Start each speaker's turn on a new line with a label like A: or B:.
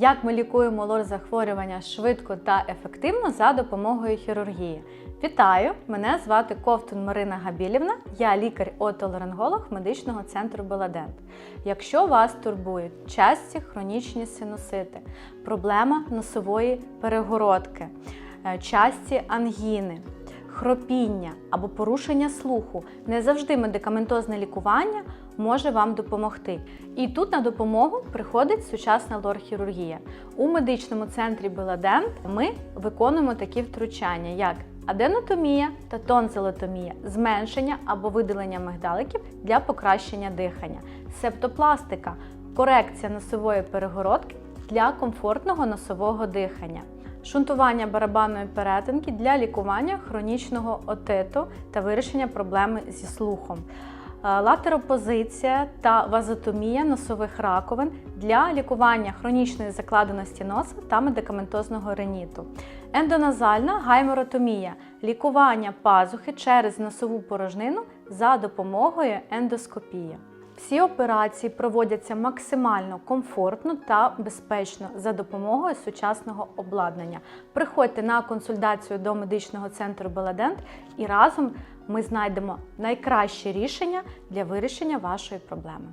A: Як ми лікуємо лор-захворювання швидко та ефективно за допомогою хірургії? Вітаю! Мене звати Ковтун Марина Габілівна, я лікар-отоларинголог медичного центру Беладент. Якщо вас турбують часті хронічні синусити, проблема носової перегородки, е, часті ангіни, хропіння або порушення слуху, не завжди медикаментозне лікування може вам допомогти. І тут на допомогу приходить сучасна лор-хірургія. У медичному центрі Беладент ми виконуємо такі втручання, як аденотомія та тонзилотомія, зменшення або видалення мигдаликів для покращення дихання, септопластика, корекція носової перегородки для комфортного носового дихання. Шунтування барабанної перетинки для лікування хронічного отиту та вирішення проблеми зі слухом. Е, Латеропозиція та вазотомія носових раковин для лікування хронічної закладеності носа та медикаментозного реніту, Ендоназальна гайморотомія лікування пазухи через носову порожнину за допомогою ендоскопії. Всі операції проводяться максимально комфортно та безпечно за допомогою сучасного обладнання. Приходьте на консультацію до медичного центру Беладент і разом ми знайдемо найкраще рішення для вирішення вашої проблеми.